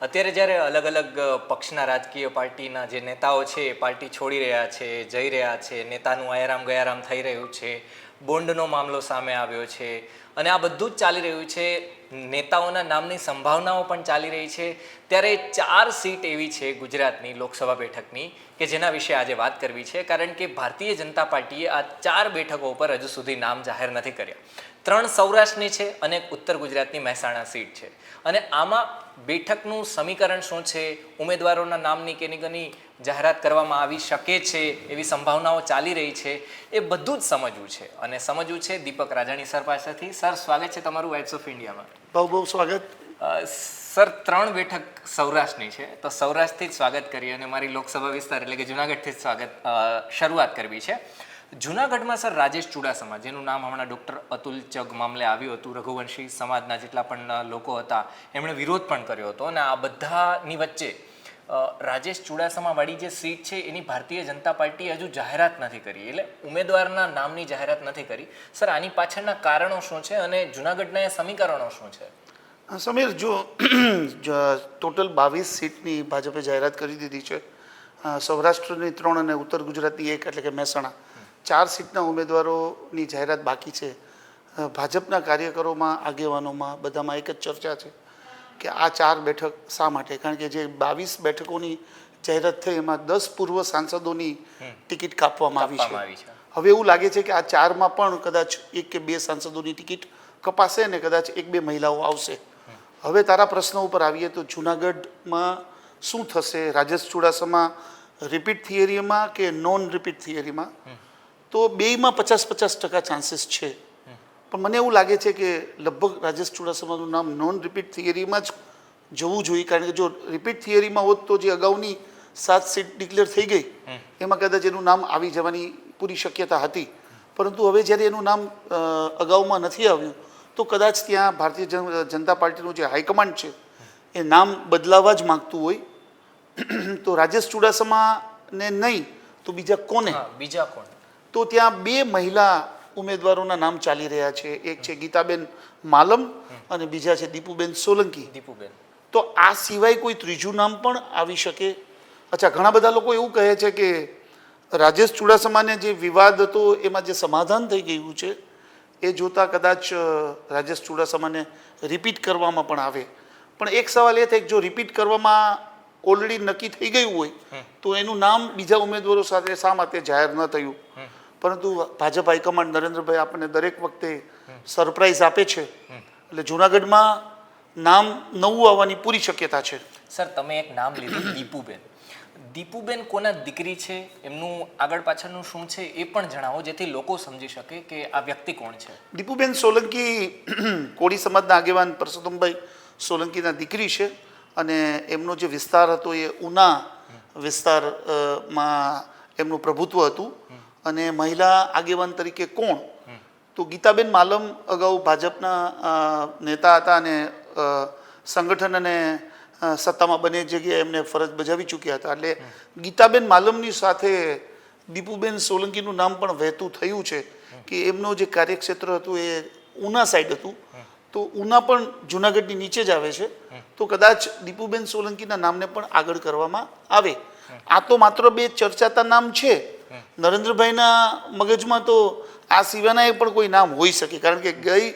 અત્યારે જ્યારે અલગ અલગ પક્ષના રાજકીય પાર્ટીના જે નેતાઓ છે, એ પાર્ટી છોડી રહ્યા છે, જઈ રહ્યા છે, નેતાનું આયારામ ગયારામ થઈ રહ્યું છે, બોન્ડનો મામલો સામે આવ્યો છે, અને આ બધું જ ચાલી રહ્યું છે, નેતાઓના નામની સંભાવનાઓ પણ ચાલી રહી છે, ત્યારે ચાર સીટ એવી છે ગુજરાતની લોકસભા બેઠકની કે જેના વિશે આજે વાત કરવી છે, કારણ કે ભારતીય જનતા પાર્ટીએ આ ચાર બેઠકો ઉપર હજુ સુધી નામ જાહેર નથી કર્યા. ત્રણ સૌરાષ્ટ્રની છે અને ઉત્તર ગુજરાતની મહેસાણા સીટ છે. અને આમાં બેઠકનું સમીકરણ શું છે? ઉમેદવારોના નામની કેની કની જાહેરાત કરવામાં આવી શકે છે? એવી સંભાવનાઓ ચાલી રહી છે. એ બધું જ સમજવું છે. અને સમજવું છે દીપક રાજાણી સર પાસેથી. સર સ્વાગત છે તમારું વાઇટ્સ ઓફ ઇન્ડિયામાં બહુ બહુ સ્વાગત. સર ત્રણ બેઠક સૌરાષ્ટ્રની છે. તો સૌરાષ્ટ્રથી જ સ્વાગત કરીએ અને મારી લોકસભા વિસ્તાર એટલે કે જુનાગઢથી જ સ્વાગત શરૂઆત કરવી છે. જુનાગઢમાં સર રાજેશ ચુડાસમા, જેનું નામ હમણાં ડૉક્ટર અતુલ ચગ મામલે આવ્યું હતું, રઘુવંશી સમાજના જેટલા પણ લોકો હતા, એમણે વિરોધ પણ કર્યો હતો અને આ બધાની વચ્ચે રાજેશ ચુડાસમાવાળી જે સીટ છે, એની ભારતીય જનતા પાર્ટીએ હજુ જાહેરાત નથી કરી, એટલે ઉમેદવારના નામની જાહેરાત નથી કરી. સર, આની પાછળના કારણો શું છે અને જુનાગઢના એ સમીકરણો શું છે? સમીર, જો ટોટલ બાવીસ સીટની ભાજપે જાહેરાત કરી દીધી છે. સૌરાષ્ટ્રની ત્રણ અને ઉત્તર ગુજરાતની એક, એટલે કે મહેસાણા. ચાર સીટના ઉમેદવારોની જાહેરાત બાકી છે. ભાજપના કાર્યકરોમાં આગેવાનોમાં બધામાં એક જ ચર્ચા છે કે આ ચાર બેઠક શા માટે? કારણ કે જે બાવીસ બેઠકોની જાહેરાત થઈ એમાં દસ પૂર્વ સાંસદોની ટિકિટ કાપવામાં આવી છે. હવે એવું લાગે છે કે આ ચારમાં પણ કદાચ એક કે બે સાંસદોની ટિકિટ કપાશે ને કદાચ એક બે મહિલાઓ આવશે. હવે તારા પ્રશ્ન ઉપર આવીએ તો જુનાગઢમાં શું થશે? રાજેશ ચુડાસમા રિપીટ થિયરીમાં કે નોન રિપીટ થિયરીમાં તો બેયમાં પચાસ પચાસ ટકા ચાન્સીસ છે. પણ મને એવું લાગે છે કે લગભગ રાજેશ ચુડાસમાનું નામ નોન રિપીટ થિયરીમાં જ જવું જોઈએ, કારણ કે જો રિપીટ થિયરીમાં હોત તો જે અગાઉની સાત સીટ ડિક્લેર થઈ ગઈ, એમાં કદાચ એનું નામ આવી જવાની પૂરી શક્યતા હતી. પરંતુ હવે જ્યારે એનું નામ અગાઉમાં નથી આવ્યું, તો કદાચ ત્યાં ભારતીય જનતા પાર્ટીનું જે હાઈકમાન્ડ છે, એ નામ બદલાવા જ માગતું હોય. તો રાજેશ ચુડાસમાને નહીં, તો બીજા કોને? બીજા કોણ? તો ત્યાં બે મહિલા ઉમેદવારોના નામ ચાલી રહ્યા છે. એક છે ગીતાબેન માલમ અને બીજા છે દીપુબેન સોલંકી. દીપુબેન. તો આ સિવાય કોઈ ત્રીજું નામ પણ આવી શકે? અચ્છા ઘણા બધા લોકો એવું કહે છે કે રાજેશ ચુડાસમાને જે વિવાદ હતો એમાં જે સમાધાન થઈ ગયું છે એ જોતાં કદાચ રાજેશ ચુડાસમાને રિપીટ કરવામાં પણ આવે. પણ એક સવાલ એ થાય કે જો રિપીટ કરવામાં ઓલરેડી નક્કી થઈ ગયું હોય તો એનું નામ બીજા ઉમેદવારો સાથે શા માટે જાહેર ન થયું? પરંતુ ભાજપ હાઈકમાન્ડ નરેન્દ્રભાઈ આપણને દરેક વખતે સરપ્રાઈઝ આપે છે. એટલે જુનાગઢમાં નામ નવું આવવાની પૂરી શક્યતા છે. સર તમે એક નામ લીધું દીપુબેન. દીપુબેન કોના દીકરી છે? એમનું આગળ પાછળનું શું છે એ પણ જણાવો જેથી લોકો સમજી શકે કે આ વ્યક્તિ કોણ છે. દીપુબેન સોલંકી કોળી સમાજના આગેવાન પરસોત્તમભાઈ સોલંકીના દીકરી છે અને એમનો જે વિસ્તાર હતો એ ઉના વિસ્તારમાં એમનું પ્રભુત્વ હતું. અને મહિલા આગેવાન તરીકે કોણ? તો ગીતાબેન માલમ અગાઉ ભાજપના નેતા હતા અને સંગઠન અને સત્તામાં બંને જગ્યાએ એમને ફરજ બજાવી ચૂક્યા હતા. એટલે ગીતાબેન માલમની સાથે દીપુબેન સોલંકીનું નામ પણ વહેતું થયું છે કે એમનો જે કાર્યક્ષેત્ર હતું એ ઉના સાઈડ હતું. તો ઉના પણ જુનાગઢની નીચે જ આવે છે. તો કદાચ દીપુબેન સોલંકીના નામને પણ આગળ કરવામાં આવે. આ તો માત્ર બે ચર્ચાતા નામ છે. નરેન્દ્રભાઈના મગજમાં તો આ સિવાયના પણ કોઈ નામ હોઈ શકે. કારણ કે ગઈ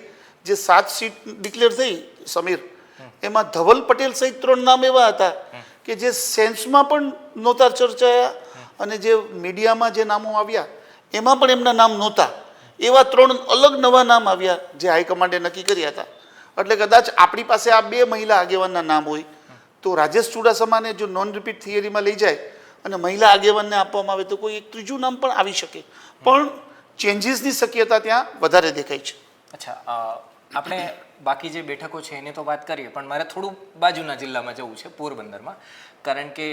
જે સાત સીટ ડિક્લેર થઈ, સમીર, એમાં ધવલ પટેલ સહિત ત્રણ નામ એવા હતા કે જે સેન્સમાં પણ નહોતા ચર્ચાયા અને જે મીડિયામાં જે નામો આવ્યા, એમાં પણ એમના નામ નહોતા. એવા ત્રણ અલગ નવા નામ આવ્યા જે હાઈકમાન્ડે નક્કી કર્યા હતા. એટલે કદાચ આપણી પાસે આ બે મહિલા આગેવાનના નામ હોય તો રાજેશ ચુડાસમાને જો નોન રિપીટ થિયરીમાં લઈ જાય અને મહિલા આગેવાનને આપવામાં આવે તો કોઈ એક ત્રીજું નામ પણ આવી શકે. પણ ચેન્જીસની શક્યતા ત્યાં વધારે દેખાય છે. અચ્છા આપણે બાકી જે બેઠકો છે એની તો વાત કરીએ પણ મારે થોડું બાજુના જિલ્લામાં જવું છે પોરબંદરમાં. કારણ કે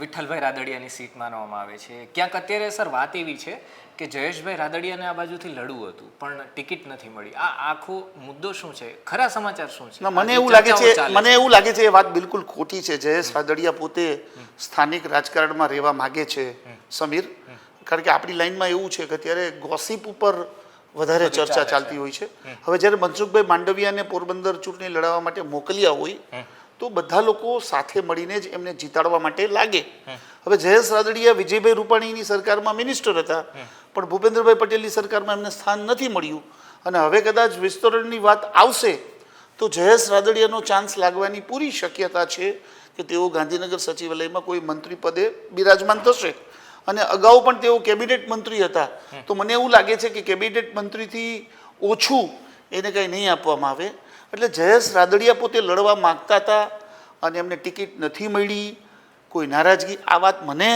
વિઠ્ઠલભાઈ રાદડિયાની સીટ માનવામાં આવે છે. ક્યાંક અત્યારે સર વાત એવી છે કે જયેશભાઈ રાદડિયાને આ બાજુથી લડવું હતું પણ ટિકિટ નથી મળી. આ આખો મુદ્દો શું છે? ખરા સમાચાર શું છે? મને એવું લાગે છે મને એવું લાગે છે એ વાત બિલકુલ ખોટી છે. જયેશ રાદડિયા પોતે સ્થાનિક રાજકારણમાં રહેવા માગે છે સમીર. કારણ કે આપણી લાઈનમાં એવું છે કે અત્યારે ગોસિપ ઉપર વધારે ચર્ચા ચાલતી હોય છે. હવે જ્યારે મનસુખભાઈ માંડવિયાને પોરબંદર ચૂંટણી લડાવવા માટે મોકલ્યા હોય તો બધા લોકો સાથે મળીને જ એમને જીતાડવા માટે લાગે. હવે જયેશ રાદડિયા વિજયભાઈ રૂપાણીની સરકારમાં મિનિસ્ટર હતા પણ ભૂપેન્દ્રભાઈ પટેલની સરકારમાં એમને સ્થાન નથી મળ્યું. અને હવે કદાચ વિસ્તરણની વાત આવશે તો જયેશ રાદડિયાનો ચાન્સ લાગવાની પૂરી શક્યતા છે કે તેઓ ગાંધીનગર સચિવાલયમાં કોઈ મંત્રી પદે બિરાજમાન થશે. અને અગાઉ પણ તેઓ કેબિનેટ મંત્રી હતા. તો મને એવું લાગે છે કે કેબિનેટ મંત્રીથી ઓછું એને કંઈ નહીં આપવામાં આવે. એટલે જયેશ રાદડિયા પોતે લડવા માગતા હતા અને એમને ટિકિટ નથી મળી. કોઈ નારાજગી, આ વાત મને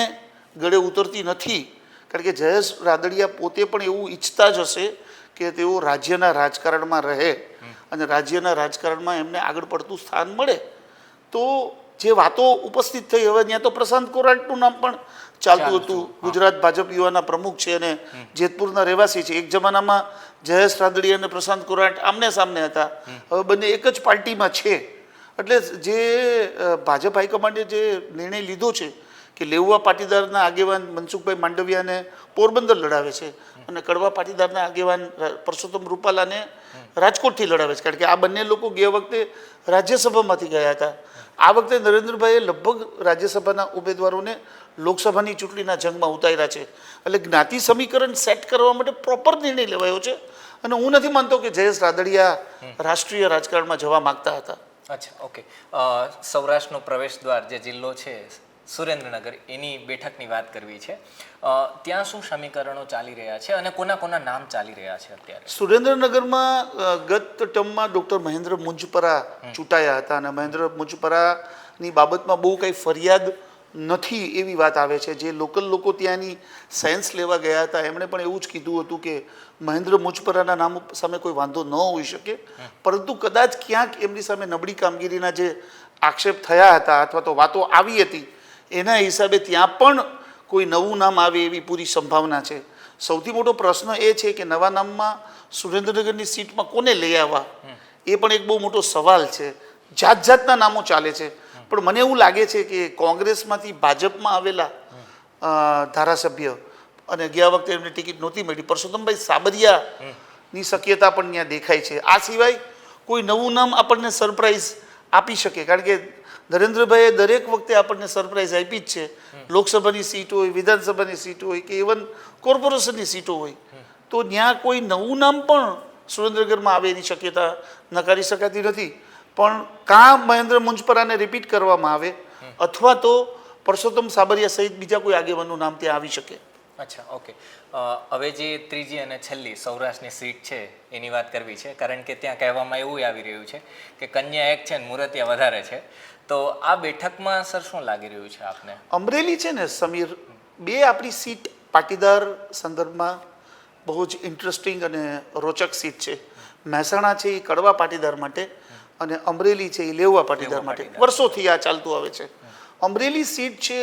ગળે ઉતરતી નથી. કારણ કે જયેશ રાદડિયા પોતે પણ એવું ઈચ્છતા જ હશે કે તેઓ રાજ્યના રાજકારણમાં રહે અને રાજ્યના રાજકારણમાં એમને આગળ પડતું સ્થાન મળે. તો જે વાતો ઉપસ્થિત થઈ, હવે ત્યાં તો પ્રશાંત કોરાટનું નામ પણ ચાલતું હતું. ગુજરાત ભાજપ યુવાના પ્રમુખ છે અને જેતપુરના રહેવાસી છે. એક જમાનામાં જયેશ રાદડિયા અને પ્રશાંત કોરાટ આમને સામને હતા. હવે બંને એક જ પાર્ટીમાં છે. એટલે જે ભાજપ હાઈકમાન્ડે જે નિર્ણય લીધો છે કે લેઉવા પાટીદારના આગેવાન મનસુખભાઈ માંડવિયાને પોરબંદર લડાવે છે અને કડવા પાટીદારના આગેવાન પરસોત્તમ રૂપાલાને રાજકોટથી લડાવે છે. કારણ કે આ બંને લોકો ગયા વખતે રાજ્યસભામાંથી ગયા હતા. આ વખતે નરેન્દ્રભાઈએ લગભગ રાજ્યસભાના ઉમેદવારોને લોકસભાની ચૂંટણીના જંગમાં ઉતાર્યા છે. એટલે જ્ઞાતિ સમીકરણ સેટ કરવા માટે પ્રોપર નિર્ણય લેવાયો છે. અને હું નથી માનતો કે જયેશ રાદડિયા રાષ્ટ્રીય રાજકારણમાં જવા માગતા હતા. અચ્છા ઓકે. સૌરાષ્ટ્રનો પ્રવેશ દ્વાર જે જિલ્લો છે સુરેન્દ્રનગર એની બેઠકની વાત કરવી છે. ત્યાં શું સમીકરણો ચાલી રહ્યા છે અને કોના કોના નામ ચાલી રહ્યા છે અત્યારે? સુરેન્દ્રનગરમાં ગત ટર્મમાં ડૉક્ટર મહેન્દ્ર મુંજપરા ચૂંટાયા હતા અને મહેન્દ્ર મુંજપરાની બાબતમાં બહુ કંઈ ફરિયાદ નથી એવી વાત આવે છે. જે લોકલ લોકો ત્યાંની સાયન્સ લેવા ગયા હતા. એમણે પણ એવું જ કીધું હતું કે મહેન્દ્ર મુંજપરાના નામ સામે કોઈ વાંધો ન હોઈ શકે. પરંતુ કદાચ ક્યાંક એમની સામે નબળી કામગીરીના જે આક્ષેપ થયા હતા અથવા તો વાતો આવી હતી એના હિસાબે ત્યાં પણ કોઈ નવું નામ આવે એવી પૂરી સંભાવના છે. સૌથી મોટો પ્રશ્ન એ છે કે નવા નામમાં સુરેન્દ્રનગરની સીટમાં કોને લઈ આવવા? એ પણ એક બહુ મોટો સવાલ છે. જાત જાતના નામો ચાલે છે. પણ મને એવું લાગે છે કે કોંગ્રેસમાંથી ભાજપમાં આવેલા ધારાસભ્ય અને ગયા વખતે એમને ટિકિટ નહોતી મળી. પરસોત્તમભાઈ સાબરિયાની શક્યતા પણ ત્યાં દેખાય છે. આ સિવાય કોઈ નવું નામ આપણને સરપ્રાઈઝ આપી શકે. કારણ કે નરેન્દ્રભાઈએ દરેક વખતે આપણને સરપ્રાઇઝ આપી જ છે. લોકસભાની સીટ હોય, વિધાનસભાની સીટ હોય કે ઇવન કોર્પોરેશનની સીટો હોય. તો ત્યાં કોઈ નવું નામ પણ સુરેન્દ્રનગરમાં આવે એની શક્યતા નકારી શકાતી નથી. પણ કાં મહેન્દ્ર મુંજપરાને રિપીટ કરવામાં આવે અથવા તો પરસોત્તમ સાબરિયા સહિત બીજા કોઈ આગેવાનનું નામ ત્યાં આવી શકે. અચ્છા, ઓકે. હવે જે ત્રીજી અને છેલ્લી સૌરાષ્ટ્રની સીટ છે એની વાત કરવી છે. કારણ કે ત્યાં કહેવામાં એવું આવી રહ્યું છે કે કન્યા એક છે ને મુરતિયા વધારે છે. તો આ બેઠકમાં સર શું લાગી રહ્યું છે આપને? અમરેલી છે ને સમીર બે આપણી સીટ પાટીદાર સંદર્ભમાં બહુ જ ઇન્ટરેસ્ટિંગ અને રોચક સીટ છે. મહેસાણા છે એ કડવા પાટીદાર માટે અને અમરેલી છે એ લેવા પાટીદાર માટે. વર્ષોથી આ ચાલતું આવે છે. અમરેલી સીટ છે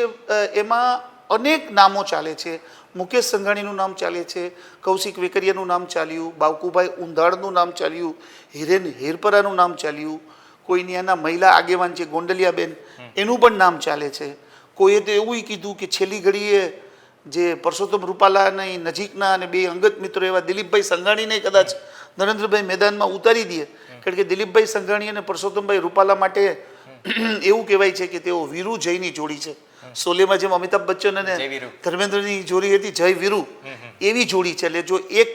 એમાં અનેક નામો ચાલે છે. મુકેશ સંઘાણીનું નામ ચાલે છે કૌશિક વેકરિયાનું નામ ચાલ્યું બાવકુભાઈ ઉંધાડનું નામ ચાલ્યું હિરેન હિરપરાનું નામ ચાલ્યું કોઈની એના મહિલા આગેવાન છે ગોંડલિયાબેન એનું પણ નામ ચાલે છે. કોઈએ તો એવું કીધું કે છેલ્લી ઘડીએ જે પરસોત્તમ રૂપાલાની નજીકના અને બે અંગત મિત્રો એવા દિલીપભાઈ સંઘાણીને કદાચ નરેન્દ્રભાઈ મેદાનમાં ઉતારી દે. કારણ કે દિલીપભાઈ સંઘાણી અને પરસોત્તમભાઈ રૂપાલા માટે એવું કહેવાય છે કે તેઓ વીરુ જયની જોડી છે. સોલેમાં જેમ અમિતાભ બચ્ચન અને ધર્મેન્દ્રની જોડી હતી જય વીરુ એવી જોડી છે. એટલે જો એક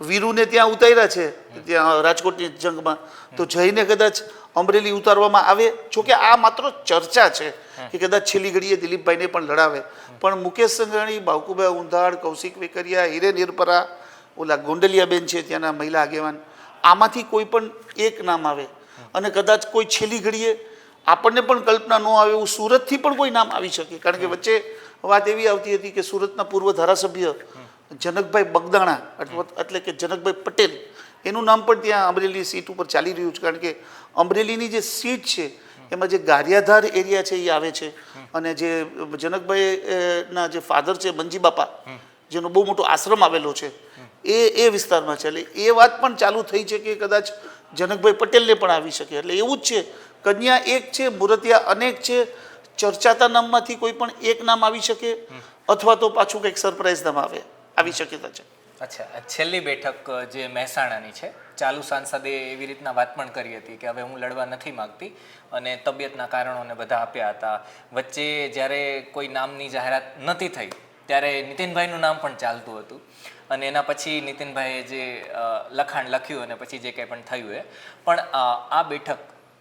વીરુને ત્યાં ઉતાર્યા છે ત્યાં રાજકોટની જંગમાં તો જયને કદાચ અમરેલી ઉતારવામાં આવે જોકે આ માત્ર ચર્ચા છે કે કદાચ છેલ્લી ઘડીએ દિલીપભાઈને પણ લડાવે. પણ મુકેશ સંઘાણી બાવકુભાઈ ઉંધાડ કૌશિક વેકરિયા હિરેન હિરપરા ઓલા ગોંડલિયાબેન છે ત્યાંના મહિલા આગેવાન આમાંથી કોઈ પણ એક નામ આવે. અને કદાચ કોઈ છેલ્લી ઘડીએ આપણને પણ કલ્પના ન આવે એવું સુરતથી પણ કોઈ નામ આવી શકે. કારણ કે વચ્ચે વાત એવી આવતી હતી કે સુરતના પૂર્વ ધારાસભ્ય જનકભાઈ બગદાણા એટલે કે જનકભાઈ પટેલ એનું નામ પણ ત્યાં અમરેલી સીટ ઉપર ચાલી રહ્યું છે, કારણ કે અમરેલીની જે સીટ છે, એમાં જે ગારિયાધાર એરિયા છે એ આવે છે. અને જે જનકભાઈ ના જે ફાધર છે, મંજી બાપા, જેનો બહુ મોટો આશ્રમ આવેલો છે, એ એ વિસ્તારમાં છે. એટલે એ વાત પણ ચાલુ થઈ છે કે કદાચ જનકભાઈ પટેલને પણ આવી શકે. એટલે એવું જ છે, કન્યા એક છે, મૂર્તિયા અનેક છે, ચર્ચાતા નામમાંથી કોઈ પણ એક નામ આવી શકે, અથવા તો પાછું કંઈક સરપ્રાઈઝ નામ આવે, આવી શક્યતા છે. અચ્છા છેલ્લી બેઠક જે મહેસાણાની છે, ચાલુ સાંસદે એવી રીતના વાત પણ કરી હતી કે હવે હું લડવા નથી માગતી અને તબિયતના કારણોને બધા આપ્યા હતા. વચ્ચે જ્યારે કોઈ નામની જાહેરાત નથી થઈ, ત્યારે નીતિનભાઈનું નામ પણ ચાલતું હતું. અને એના પછી નીતિનભાઈએ જે લખાણ લખ્યું અને પછી જે કંઈ પણ થયું એ. પણ આ બેઠક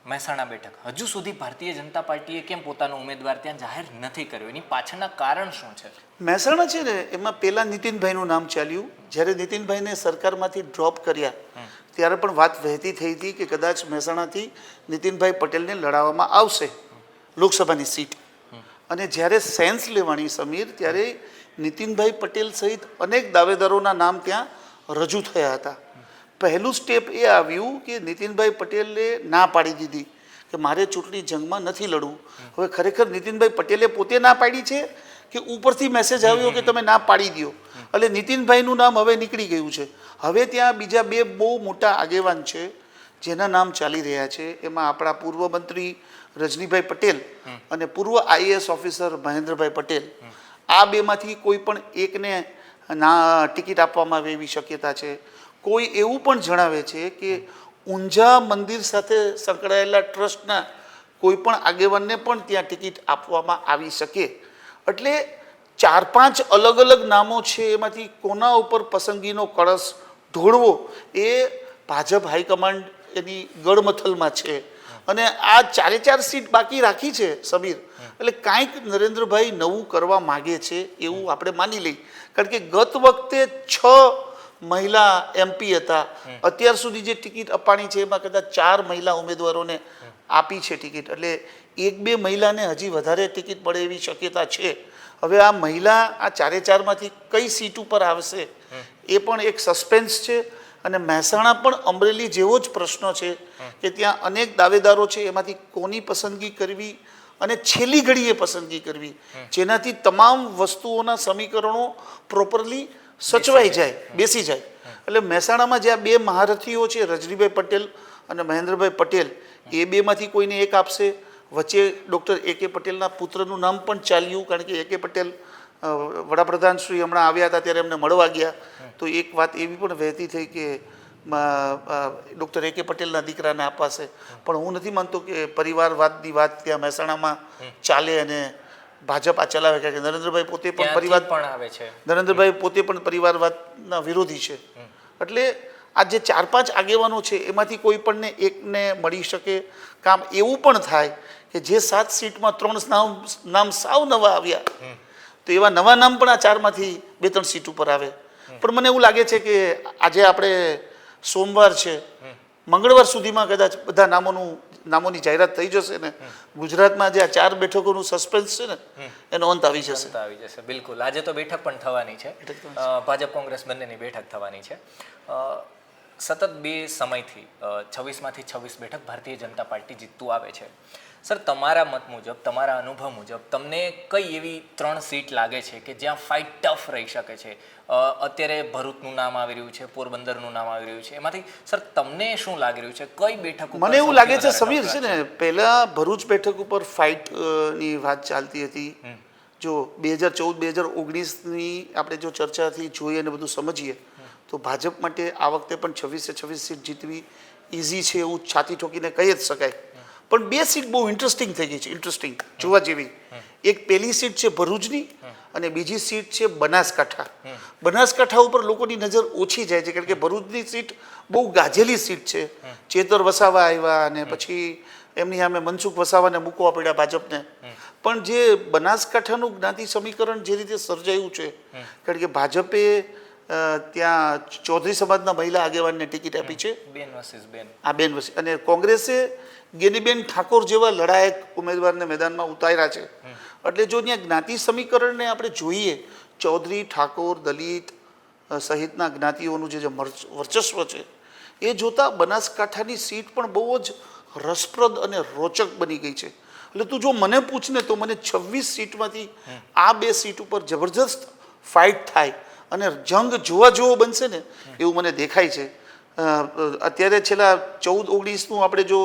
મહેસાણા બેઠક. હજુ સુધી ભારતીય જનતા પાર્ટીએ કેમ પોતાનો ઉમેદવાર ત્યાં જાહેર નથી કર્યો? એની પાછળના કારણ શું છે? મહેસાણા છે ને એમાં પહેલાં નીતિનભાઈનું નામ ચાલ્યું. જ્યારે નીતિનભાઈને સરકારમાંથી ડ્રોપ કર્યા ત્યારે પણ વાત વહેતી થઈ હતી કે કદાચ મહેસાણાથી નીતિનભાઈ પટેલને લડાવવામાં આવશે લોકસભાની સીટ. અને જ્યારે સેન્સ લેવાની સમીર ત્યારે નીતિનભાઈ પટેલ સહિત અનેક દાવેદારોના નામ ત્યાં રજૂ થયા હતા. પહેલું સ્ટેપ એ આવ્યું કે નીતિનભાઈ પટેલે ના પાડી દીધી કે મારે ચૂંટણી જંગમાં નથી લડવું. હવે ખરેખર નીતિનભાઈ પટેલે પોતે ના પાડી છે કે ઉપરથી મેસેજ આવ્યો કે તમે ના પાડી દો એટલે નીતિનભાઈનું નામ હવે નીકળી ગયું છે. હવે ત્યાં બીજા બે બહુ મોટા આગેવાન છે, જેના નામ ચાલી રહ્યા છે. એમાં આપણા પૂર્વ મંત્રી રજનીભાઈ પટેલ અને પૂર્વ આઈએએસ ઓફિસર મહેન્દ્રભાઈ પટેલ. આ બેમાંથી કોઈ પણ એકને ના ટિકિટ આપવામાં આવે એવી શક્યતા છે. કોઈ એવું પણ જણાવે છે કે ઊંઝા મંદિર સાથે સંકળાયેલા ટ્રસ્ટના કોઈ પણ આગેવાનને પણ ત્યાં ટિકિટ આપવામાં આવી શકે. એટલે ચાર પાંચ અલગ અલગ નામો છે, એમાંથી કોના ઉપર પસંદગીનો કળશ ઢોળવો એ ભાજપ હાઈકમાન્ડ એની ગળમથલમાં છે. અને આ ચારે ચાર સીટ બાકી રાખી છે સમીર. એટલે કાંઈક નરેન્દ્રભાઈ નવું કરવા માગે છે એવું આપણે માની લઈ કારણ કે ગત વખતે છ મહિલા એમપી હતા. અત્યાર સુધી જે ટિકિટ અપાણી છે એમાં કદાચ ચાર મહિલા ઉમેદવારોને આપી છે ટિકિટ. એટલે એક બે મહિલાને હજી વધારે ટિકિટ મળે એવી શક્યતા છે. હવે આ મહિલા આ ચારે ચારમાંથી કઈ સીટ ઉપર આવશે એ પણ એક સસ્પેન્સ છે. અને મહેસાણા પણ અમરેલી જેવો જ પ્રશ્ન છે કે ત્યાં અનેક દાવેદારો છે એમાંથી કોની પસંદગી કરવી અને છેલ્લી ઘડીએ પસંદગી કરવી. જેનાથી તમામ વસ્તુઓના સમીકરણો પ્રોપરલી સચવાઈ જાય બેસી જાય. એટલે મહેસાણામાં જે આ બે મહારથીઓ છે રજનીભાઈ પટેલ અને મહેન્દ્રભાઈ પટેલ એ બેમાંથી કોઈને એક આપશે? વચ્ચે ડૉક્ટર એ કે પટેલના પુત્રનું નામ પણ ચાલ્યું કારણ કે એ કે પટેલ વડાપ્રધાન શ્રી હમણાં આવ્યા હતા ત્યારે એમને મળવા ગયા. તો એક વાત એવી પણ વહેતી થઈ કે ડૉક્ટર એ કે પટેલના દીકરાને અપાશે પણ હું નથી માનતો કે પરિવારવાદની વાત ત્યાં મહેસાણામાં ચાલે અને ભાજપ આ ચલાવે કે નરેન્દ્રભાઈ પોતે પણ પરિવાર પણ આવે છે. નરેન્દ્રભાઈ પોતે પણ પરિવારવાદના વિરોધી છે. એટલે આ જે ચાર પાંચ આગેવાનો છે એમાંથી કોઈ પણને એકને મળી શકે. કામ એવું પણ થાય કે જે સાત સીટમાં ત્રણ નામ નામ સાવ નવા આવ્યા તો એવા નવા નામ પણ આ ચારમાંથી બે ત્રણ સીટ ઉપર આવે. પણ મને એવું લાગે છે કે આજે આપણે સોમવાર છે. મંગળવાર સુધીમાં કદાચ બધા નામોનું નામોની જાહેરાત થઈ જશે ને ગુજરાતમાં જે આ ચાર બેઠકોનું સસ્પેન્સ છે ને એનો અંત આવી જશે. આવી જશે બિલકુલ. આજે તો બેઠક પણ થવાની છે. ભાજપ કોંગ્રેસ બંનેની બેઠક થવાની છે. સતત બે સમયથી છવ્વીસમાંથી છવ્વીસ બેઠક ભારતીય જનતા પાર્ટી જીતતું આવે છે. સર તમારા મત મુજબ તમારા અનુભવ મુજબ તમને કઈ એવી ત્રણ સીટ લાગે છે કે જ્યાં ફાઇટ ટફ રહી શકે છે? અત્યારે ભરૂચનું નામ આવી રહ્યું છે પોરબંદરનું નામ આવી રહ્યું છે. એમાંથી સર તમને શું લાગી રહ્યું છે? કઈ બેઠક મને એવું લાગે છે સમીર છે ને પહેલા ભરૂચ બેઠક ઉપર ફાઇટની વાત ચાલતી હતી. જો બે હજાર ચૌદ બે હજાર ઓગણીસની આપણે જો ચર્ચાથી જોઈએ અને બધું સમજીએ તો ભાજપ માટે આ વખતે પણ છવ્વીસે છવ્વીસ સીટ જીતવી ઇઝી છે એવું છાતી ઠોકીને કહી જ શકાય. પણ બે સીટ બહુ ઇન્ટરેસ્ટિંગ થઈ ગઈ છે ઇન્ટરેસ્ટિંગ જોવા જેવી. એક પહેલી સીટ છે ભરૂચની અને બીજી સીટ છે બનાસકાંઠા. બનાસકાંઠા ઉપર લોકોની નજર ઓછી જાય છે, કારણ કે ભરૂચની સીટ બહુ ગાજેલી સીટ છે. ચેતર વસાવા આવ્યા અને પછી એમની સામે મનસુખ વસાવાને મૂકવા પડ્યા ભાજપને. પણ જે બનાસકાંઠાનું જ્ઞાતિ સમીકરણ જે રીતે સર્જાયું છે, કારણ કે ભાજપે ત્યાં ચૌધરી સમાજના મહિલા આગેવાનને ટિકિટ આપી છે. બેન વર્સિસ બેન. આ બેન વસી અને કોંગ્રેસે ગેનીબેન ઠાકોર જેવા લડાયક ઉમેદવારને મેદાનમાં ઉતાર્યા છે. એટલે જો ત્યાં જ્ઞાતિ સમીકરણને આપણે જોઈએ ચૌધરી ઠાકોર દલિત સહિતના જ્ઞાતિઓનું જે જે વર્ચસ્વ છે એ જોતાં બનાસકાંઠાની સીટ પણ બહુ જ રસપ્રદ અને રોચક બની ગઈ છે. એટલે તું જો મને પૂછને તો મને છવ્વીસ સીટમાંથી આ બે સીટ ઉપર જબરજસ્ત ફાઇટ થાય. અને જંગ જોવા જોવો બનશે ને એવું મને દેખાય છે. અત્યારે છેલ્લા ચૌદ ઓગણીસનું આપણે જો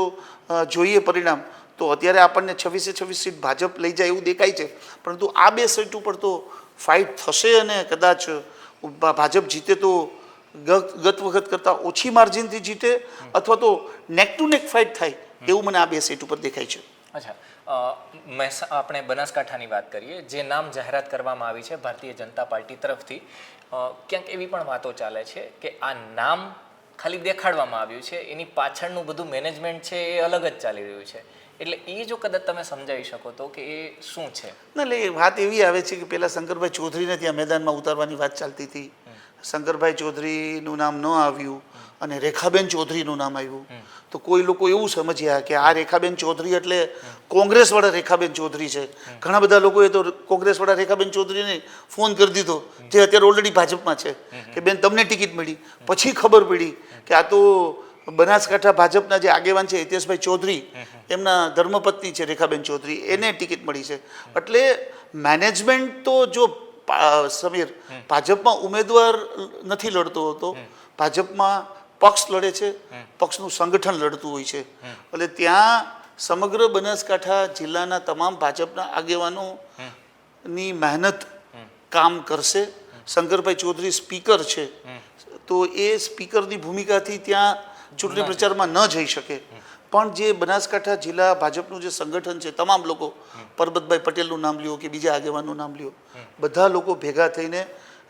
જોઈએ પરિણામ તો અત્યારે આપણને છવ્વીસે છવ્વીસ સીટ ભાજપ લઈ જાય એવું દેખાય છે. પરંતુ આ બે સીટ ઉપર તો ફાઇટ થશે અને કદાચ ભાજપ જીતે તો ગત વખત કરતાં ઓછી માર્જિનથી જીતે અથવા તો નેક ટુ નેક ફાઇટ થાય એવું મને આ બે સીટ ઉપર દેખાય છે. અચ્છા. મહેસા આપણે બનાસકાંઠાની વાત કરીએ, જે નામ જાહેરાત કરવામાં આવી છે ભારતીય જનતા પાર્ટી તરફથી. ક્યાંક એવી પણ વાતો ચાલે છે કે આ નામ ખાલી દેખાડવામાં આવ્યું છે, એની પાછળનું બધું મેનેજમેન્ટ છે એ અલગ જ ચાલી રહ્યું છે. એટલે એ જો કદાચ તમે સમજાવી શકો તો કે એ શું છે? ના, એટલે વાત એવી આવે છે કે પેલા શંકરભાઈ ચૌધરીને ત્યાં મેદાનમાં ઉતારવાની વાત ચાલતી હતી. શંકરભાઈ ચૌધરીનું નામ ન આવ્યું અને રેખાબેન ચૌધરીનું નામ આવ્યું. તો કોઈ લોકો એવું સમજ્યા કે આ રેખાબેન ચૌધરી એટલે કોંગ્રેસવાળા રેખાબેન ચૌધરી છે. ઘણા બધા લોકોએ તો કોંગ્રેસવાળા રેખાબેન ચૌધરીને ફોન કરી દીધો. જે અત્યારે ઓલરેડી ભાજપમાં છે. કે બેન, તમને ટિકિટ મળી. પછી ખબર પડી કે આ તો બનાસકાંઠા ભાજપના જે આગેવાન છે, હિતેશભાઈ ચૌધરી, એમના ધર્મપત્ની છે રેખાબેન ચૌધરી. એને ટિકિટ મળી છે. એટલે મેનેજમેન્ટ તો જો સમીર ભાજપમાં ઉમેદવાર નથી લડતો હતો. ભાજપમાં પક્ષ લડે છે. પક્ષનું સંગઠન લડતું હોય છે. એટલે ત્યાં સમગ્ર બનાસકાંઠા જિલ્લાના તમામ ભાજપના આગેવાનો ની મહેનત કામ કરશે. શંકરભાઈ ચૌધરી સ્પીકર છે. તો એ સ્પીકરની ભૂમિકાથી ત્યાં ચૂંટણી પ્રચારમાં ન જઈ શકે. પણ જે બનાસકાંઠા જિલ્લા ભાજપનું જે સંગઠન છે તમામ લોકો પરબતભાઈ પટેલનું નામ લ્યો કે બીજા આગેવાનનું નામ લ્યો બધા લોકો ભેગા થઈને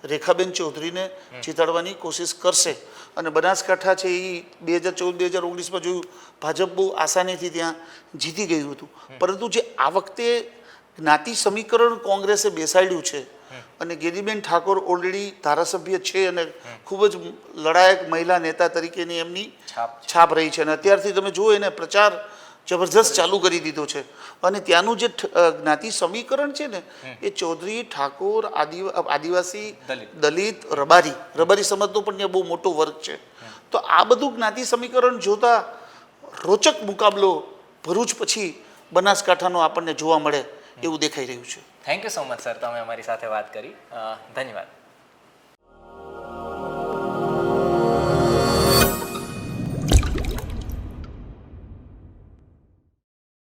રેખાબેન ચૌધરીને જીતાડવાની કોશિશ કરશે. અને બનાસકાંઠા છે એ બે હજાર ચૌદ બે હજાર ઓગણીસમાં જોયું ભાજપ બહુ આસાનીથી ત્યાં જીતી ગયું હતું. પરંતુ જે આ વખતે જ્ઞાતિ સમીકરણ કોંગ્રેસે બેસાડ્યું છે અને ગેરીબેન ઠાકોર ઓલરેડી ધારાસભ્ય છે અને ખૂબ જ લડાયક મહિલા નેતા તરીકેની એમની છાપ રહી છે. અને અત્યારથી તમે જુઓ એને પ્રચાર જબરજસ્ત ચાલુ કરી દીધો છે. અને ત્યાંનું જે જ્ઞાતિ સમીકરણ છે ને એ ચૌધરી ઠાકોર આદિ- આદિવાસી. દલિત રબારી રબારી સમાજનો પણ ત્યાં બહુ મોટો વર્ગ છે. તો આ બધું જ્ઞાતિ સમીકરણ જોતા રોચક મુકાબલો ભરૂચ પછી બનાસકાંઠાનો આપણને જોવા મળે. એવું દેખાઈ રહ્યું છે. Thank you so much sir તમે અમારી સાથે વાત કરી. ધન્યવાદ.